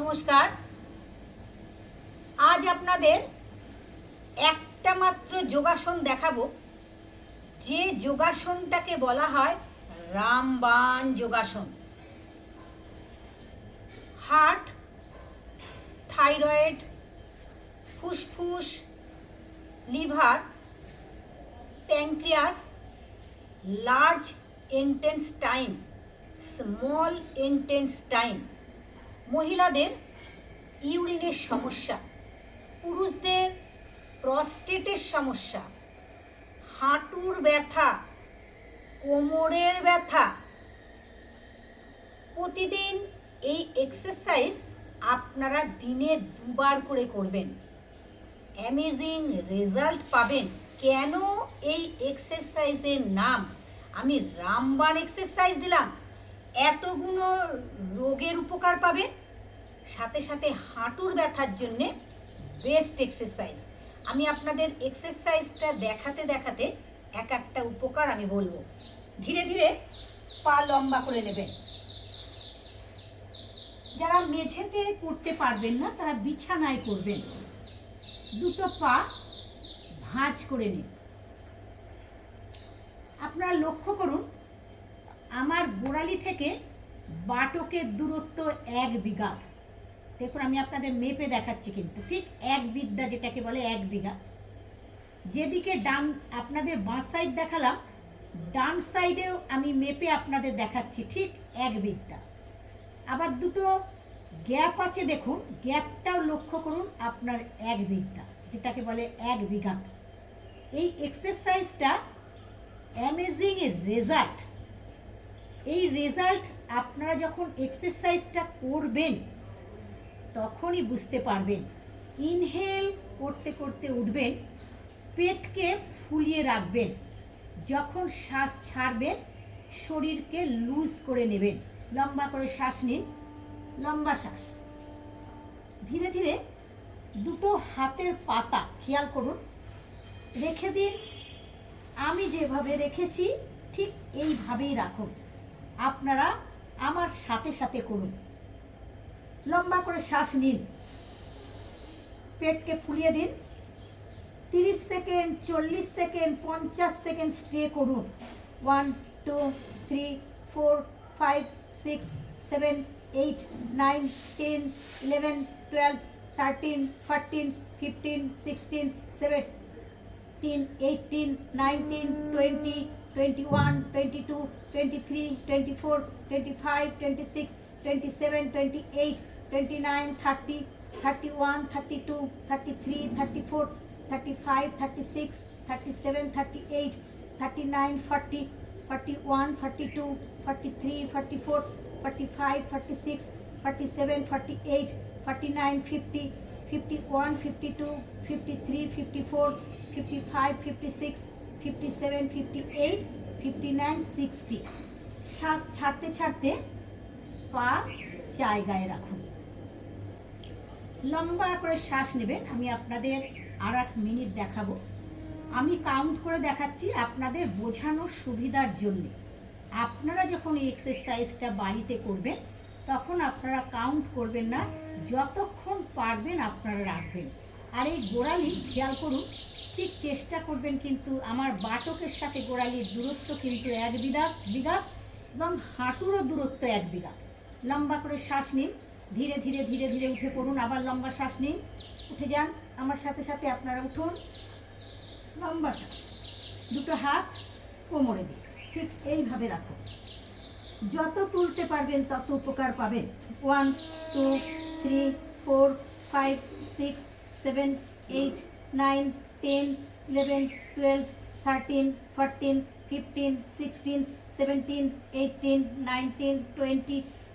নমস্কার। আজ আপনাদের একটা মাত্র যোগাসন দেখাবো। যে যোগাসনটাকে বলা হয় রামবাণ যোগাসন। হার্ট, থাইরয়েড, ফুসফুস, liver pancreas large intestine, small intestine. মহিলাদের ইউরিনের সমস্যা, পুরুষদের প্রস্টেটের সমস্যা, হাঁটুর ব্যথা, কোমরের ব্যথা। প্রতিদিন এই এক্সারসাইজ আপনারা দিনে দুবার করে করবেন। অ্যামেজিং রেজাল্ট পাবেন। কেন এই এক্সারসাইজের নাম? আমি রামবাণ এক্সারসাইজ দিলাম। এতগুলো রোগের উপকার পাবেন সাথে সাথে হাঁটুর ব্যথার জন্যে বেস্ট এক্সারসাইজ আমি আপনাদের এক্সারসাইজটা দেখাতে দেখাতে এক একটা উপকার আমি বলব। ধীরে ধীরে পা লম্বা করে নেবেন। যারা মেঝেতে করতে পারবেন না, তারা বিছানায় করবেন। দুটো পা ভাঁজ করে নিন। আপনারা লক্ষ্য করুন, আমার গোড়ালি থেকে বাটকের দূরত্ব এক বিঘা দেখুন, আমি আপনাদের মেপে দেখাচ্ছি কিন্তু। ঠিক এক বিদ্যা যেটাকে বলে এক বিঘা। যেদিকে ডান, আপনাদের বাঁ সাইড দেখালাম, ডান সাইডেও আমি মেপে আপনাদের দেখাচ্ছি ঠিক এক বিদ্যা। আবার দুটো গ্যাপ আছে দেখুন গ্যাপটাও লক্ষ্য করুন, আপনার এক বিদ্যা, যেটাকে বলে এক বিঘা। এই এক্সারসাইজটা অ্যামেজিং রেজাল্ট এই রেজাল্ট আপনারা যখন এক্সারসাইজটা করবেন তখনই বুঝতে পারবেন। ইনহেল করতে করতে উঠবেন, পেটকে ফুলিয়ে রাখবেন। যখন শ্বাস ছাড়বেন, শরীরকে লুজ করে নেবেন। লম্বা করে শ্বাস নিন, লম্বা শ্বাস। ধীরে ধীরে দুটো হাতের পাতা, খেয়াল করুন, রেখে দিন। আমি যেভাবে রেখেছি, ঠিক এইভাবেই রাখুন। আপনারা আমার সাথে সাথে করুন। লম্বা করে শ্বাস নিন। পেটকে ফুলিয়ে দিন। তিরিশ সেকেন্ড, চল্লিশ সেকেন্ড, পঞ্চাশ সেকেন্ড স্টে করুন। One, two, three, four, five, six, seven, eight, nine, ten, eleven, twelve, thirteen, fourteen, fifteen, sixteen seventeen eighteen, nineteen, twenty twenty one, twenty two, twenty three, twenty four, twenty five, twenty six twenty seven twenty eight twenty nine thirty thirty one thirty two thirty three thirty four thirty five thirty six thirty seven thirty eight thirty nine forty forty one forty two forty three forty four forty five forty six forty seven forty eight forty nine fifty fifty one fifty two fifty three fifty four fifty five fifty six fifty seven fifty eight fifty nine sixty শ্বাস ছাড়তে ছাড়তে পা জায়গায় রাখুন। লম্বা করে শ্বাস নেবেন, আমি আপনাদের আর এক মিনিট দেখাবো। আমি কাউন্ট করে দেখাচ্ছি আপনাদের বোঝানোর সুবিধার জন্য। আপনারা যখন এই এক্সারসাইজটা বাড়িতে করবেন, তখন আপনারা কাউন্ট করবেন না, যতক্ষণ পারবেন আপনারা রাখবেন। আর এই গোড়ালি, খেয়াল করুন, ঠিক চেষ্টা করবেন কিন্তু আমার বাটকের সাথে গোড়ালির দূরত্ব কিন্তু এক বিঘা বিঘা এবং হাঁটুরও দূরত্ব এক বিঘা লম্বা করে শ্বাস নিন। ধীরে ধীরে ধীরে ধীরে উঠে পড়ুন, আবার লম্বা শ্বাস নিন। উঠে যান, আমার সাথে সাথে আপনারা উঠুন। লম্বা শ্বাস। দুটো হাত কোমরে দিন। ঠিক এইভাবে রাখুন। যত তুলতে পারবেন, তত উপকার পাবেন। One, two, three, four, five, six, seven, eight, nine, ten, eleven, twelve, thirteen, fourteen, fifteen, sixteen, seventeen, eighteen, nineteen, twenty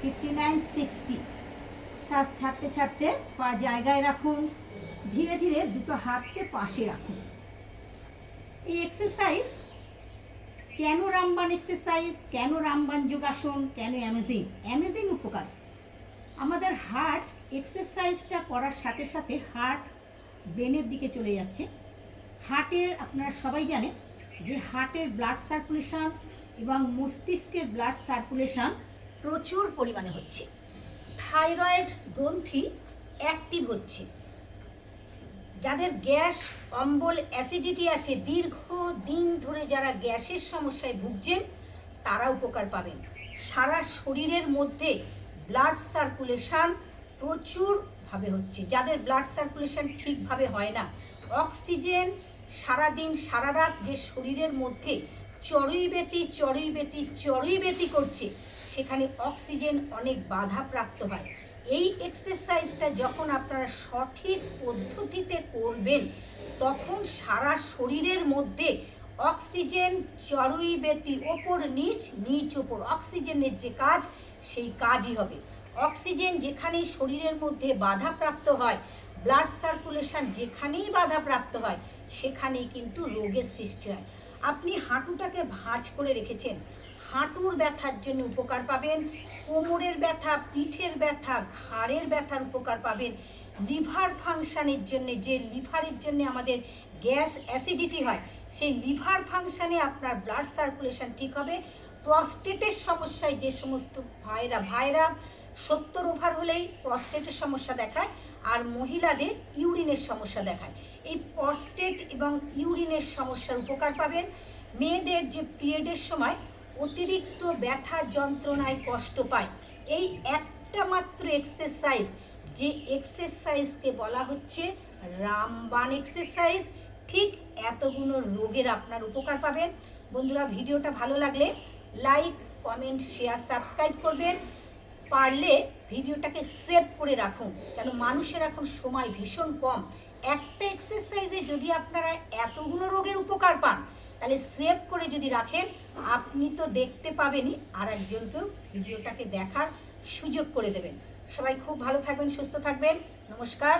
fifty nine sixty শ্বাস ছাড়তে ছাড়তে পা জায়গায় রাখুন। ধীরে ধীরে দুটো হাতকে পাশে রাখুন। এই এক্সারসাইজ কেন রামবান এক্সারসাইজ কেন রামবান যোগাসন? কেন অ্যামেজিং অ্যামেজিং উপকার। আমাদের হার্ট এক্সারসাইজটা করার সাথে সাথে হার্ট ব্রেনের দিকে চলে যাচ্ছে। হার্টের আপনারা সবাই জানেন যে হার্টের ব্লাড সার্কুলেশন এবং মস্তিষ্কের ব্লাড সার্কুলেশন প্রচুর পরিমাণে হচ্ছে। থাইরয়েড গ্রন্থি অ্যাক্টিভ হচ্ছে। যাদের গ্যাস, অম্বল অ্যাসিডিটি আছে দীর্ঘ দিন ধরে যারা গ্যাসের সমস্যায় ভুগছেন, তারা উপকার পাবেন। সারা শরীরের মধ্যে ব্লাড সার্কুলেশন প্রচুরভাবে হচ্ছে। যাদের ব্লাড সার্কুলেশন ঠিকভাবে হয় না অক্সিজেন সারাদিন সারা রাত যে শরীরের মধ্যে চড়ুই বেতি চড়ুই বেতি চড়ুই বেতি করছে। সেখানে অক্সিজেন অনেক বাধাপ্রাপ্ত হয়। এই এক্সারসাইজটা যখন আপনারা সঠিক পদ্ধতিতে করবেন, তখন সারা শরীরের মধ্যে অক্সিজেন চড়ুই বেতি ওপর নিচ নিচ ওপর। অক্সিজেনের যে কাজ, সেই কাজই হবে। অক্সিজেন যেখানেই শরীরের মধ্যে বাধাপ্রাপ্ত হয় ব্লাড সার্কুলেশন যেখানেই বাধাপ্রাপ্ত হয়, সেখানেই কিন্তু রোগের সৃষ্টি হয়। আপনি হাঁটুটাকে ভাঁজ করে রেখেছেন। হাঁটুর ব্যথার জন্য উপকার পাবেন, কোমরের ব্যথা, পিঠের ব্যথা, ঘাড়ের ব্যথার উপকার পাবেন। লিভার ফাংশানের জন্য, যে লিভারের জন্য আমাদের গ্যাস অ্যাসিডিটি হয়, সেই লিভার ফাংশানে আপনার ব্লাড সার্কুলেশন ঠিক হবে। প্রস্টেটের সমস্যায় যে সমস্ত ভাইরা ভাইরা সত্তর ওভার হলেই প্রস্টেটের সমস্যা দেখায় আর মহিলাদের ইউরিনের সমস্যা দেখায়। এই প্রস্টেট এবং ইউরিনের সমস্যার উপকার পাবেন মেয়েদের যে পিরিয়ডের সময় অতিরিক্ত ব্যথা যন্ত্রণায় কষ্ট পায়। এই একটা মাত্র এক্সারসাইজ যে এক্সারসাইজকে বলা হচ্ছে রামবান এক্সারসাইজ ঠিক এতগুলো রোগের আপনার উপকার পাবেন। বন্ধুরা, ভিডিওটা ভালো লাগলে লাইক কমেন্ট শেয়ার সাবস্ক্রাইব করবেন। পারলে ভিডিওটাকে সেভ করে রাখুন, কেন মানুষের এখন সময় ভীষণ কম। একটা এক্সারসাইজে যদি আপনারা এতগুলো রোগের উপকার পান, তাহলে সেভ করে যদি রাখেন, আপনি তো দেখতে পাবেনই আর একজনকেও ভিডিওটাকে দেখার সুযোগ করে দেবেন। সবাই খুব ভালো থাকবেন, সুস্থ থাকবেন, নমস্কার।